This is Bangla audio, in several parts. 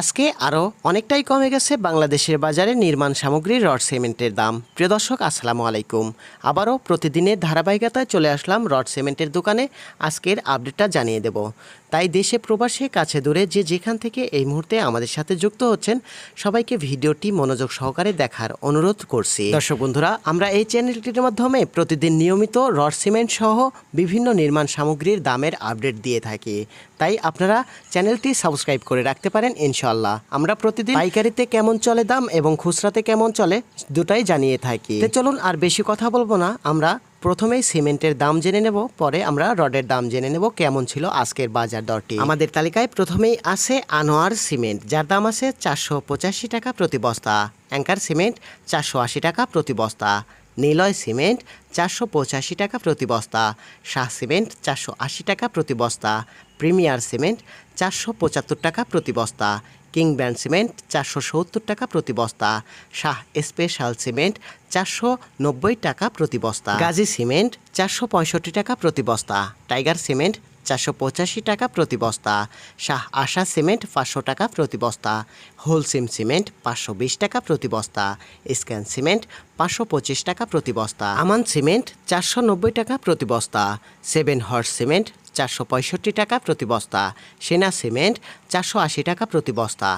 আজকে আরও অনেকটাই কমে গেছে বাংলাদেশের বাজারে নির্মাণ সামগ্রী রড সিমেন্টের দাম। প্রিয় দর্শক, আসসালামু আলাইকুম। আবারও প্রতিদিনের ধারাবাহিকতায় চলে আসলাম রড সিমেন্টের দোকানে। আজকের আপডেটটা জানিয়ে দেব। তাই দেশে প্রবাসে, কাছে দূরে যে যেখান থেকে এই মুহূর্তে আমাদের সাথে যুক্ত হচ্ছেন, সবাইকে ভিডিওটি মনোযোগ সহকারে দেখার অনুরোধ করছি। দর্শক বন্ধুরা, আমরা এই চ্যানেলটির মাধ্যমে প্রতিদিন নিয়মিত রড সিমেন্ট সহ বিভিন্ন নির্মাণ সামগ্রীর দামের আপডেট দিয়ে থাকি। তাই আপনারা চ্যানেলটি সাবস্ক্রাইব করে রাখতে পারেন। ইনশাল্লাহ আমরা প্রতিদিন পাইকারিতে কেমন চলে দাম এবং খুচরাতে কেমন চলে দুটাই জানিয়ে থাকি। চলুন আর বেশি কথা বলব না। আমরা প্রথমেই সিমেন্টের দাম জেনে নেব, পরে আমরা রডের দাম জেনে নেব কেমন ছিল আজকের বাজার দরটি। আমাদের তালিকায় প্রথমেই আছে আনোয়ার সিমেন্ট, যার দাম আছে চারশো পঁচাশি টাকা প্রতি বস্তা। অ্যাঙ্কার সিমেন্ট চারশো আশি টাকা প্রতি বস্তা। নিলয় সিমেন্ট চারশো পঁচাশি টাকা প্রতি বস্তা, শাহ সিমেন্ট চারশো আশি টাকা প্রতি বস্তা, প্রিমিয়ার সিমেন্ট চারশো পঁচাত্তর টাকা প্রতি বস্তা কিং ব্র্যান্ড সিমেন্ট চারশো সত্তর টাকা প্রতি বস্তা, শাহ স্পেশাল সিমেন্ট চারশো নব্বই টাকা প্রতি বস্তা, গাজী সিমেন্ট চারশো পঁয়ষট্টি টাকা প্রতি বস্তা, টাইগার সিমেন্ট চারশো পঁচাশি টাকা প্রতি বস্তা। শাহ আশা সিমেন্ট পাঁচশো টাকা প্রতি বস্তা। হোলসিম সিমেন্ট পাঁচশো বিশ টাকা প্রতি বস্তা। স্ক্যান সিমেন্ট পাঁচশো পঁচিশ টাকা প্রতি বস্তা। আমান সিমেন্ট চারশো নব্বই টাকা প্রতি বস্তা। সেভেন হর্স সিমেন্ট চারশো পঁয়ষট্টি টাকা প্রতি বস্তা। সেনা সিমেন্ট চারশো আশি টাকা প্রতি বস্তা।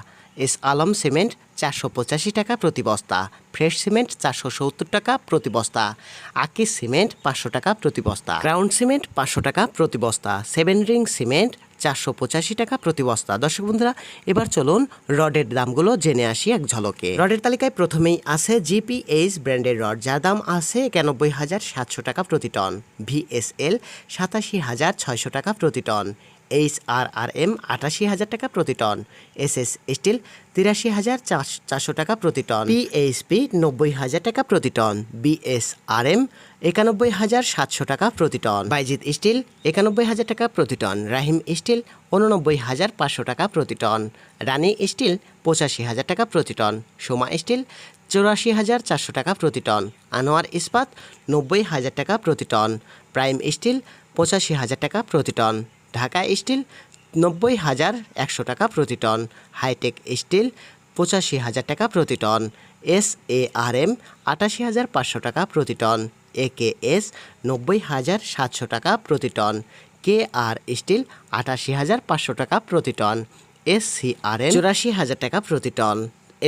এস আলম সিমেন্ট চারশো পঁচাশি টাকা প্রতি বস্তা। ফ্রেশ সিমেন্ট চারশো সত্তর টাকা প্রতি বস্তা। আকিস সিমেন্ট পাঁচশো টাকা প্রতি বস্তা। ক্রাউন সিমেন্ট পাঁচশো টাকা প্রতি বস্তা। সেভেন রিং সিমেন্ট চারশো পঁচাশি টাকা প্রতি বস্তা। দর্শক বন্ধুরা, এবার চলুন রডের দামগুলো জেনে আসি এক ঝলকে। রডের তালিকায় প্রথমেই আছে জিপিএইচ ব্র্যান্ডের রড, যার দাম আছে একানব্বই হাজার সাতশো টাকা প্রতি টন। ভিএসএল সাতাশি হাজার ছয়শো টাকা প্রতি ton. H R R M আটাশি হাজার টাকা প্রতি টন এস এস স্টিল তিরাশি হাজার চারশো টাকা প্রতি টন পিএইচপি নব্বই হাজার টাকা প্রতি টন বিএস আর এম একানব্বই হাজার সাতশো টাকা প্রতি টন বাইজিৎ স্টিল একানব্বই হাজার টাকা প্রতি টন রাহিম স্টিল উননব্বই হাজার পাঁচশো টাকা প্রতি টন রানী স্টিল পঁচাশি হাজার টাকা প্রতি টন সোমা স্টিল চৌরাশি হাজার চারশো টাকা প্রতি টন আনোয়ার ইস্পাত নব্বই হাজার টাকা প্রতি টন প্রাইম স্টিল পঁচাশি হাজার টাকা প্রতি টন ঢাকা স্টিল নব্বই হাজার একশো টাকা প্রতি টন, হাইটেক স্টিল পঁচাশি হাজার টাকা প্রতি ton, S A R M আটাশি হাজার পাঁচশো টাকা প্রতি টন, এ কে এস নব্বই হাজার সাতশো টাকা প্রতি টন, কে আর স্টিল আটাশি হাজার পাঁচশো টাকা প্রতি ton, S C R M চুরাশি হাজার টাকা প্রতি টন।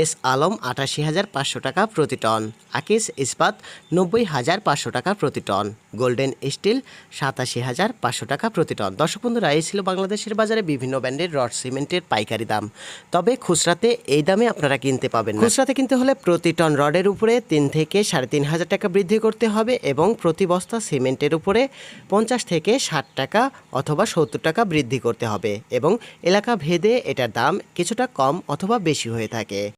এস আলম আটাশি হাজার পাঁচশো টাকা প্রতি টন, আকিস ইস্পাত নব্বই হাজার পাঁচশো টাকা প্রতি টন, গোল্ডেন স্টিল সাতাশি হাজার পাঁচশো টাকা প্রতি টন। দর্শক বন্ধুরা, এই ছিল বাংলাদেশের বাজারে বিভিন্ন ব্র্যান্ডের রড, সিমেন্টের পাইকারি দাম। তবে খুচরাতে এই দামে আপনারা কিনতে পাবেন। খুচরাতে কিনতে হলে প্রতি টন রডের উপরে তিন থেকে সাড়ে তিন হাজার টাকা বৃদ্ধি করতে হবে এবং প্রতি বস্তা সিমেন্টের উপরে পঞ্চাশ থেকে ষাট টাকা অথবা সত্তর টাকা বৃদ্ধি করতে হবে এবং এলাকা ভেদে এটার দাম কিছুটা কম অথবা বেশি হয়ে থাকে।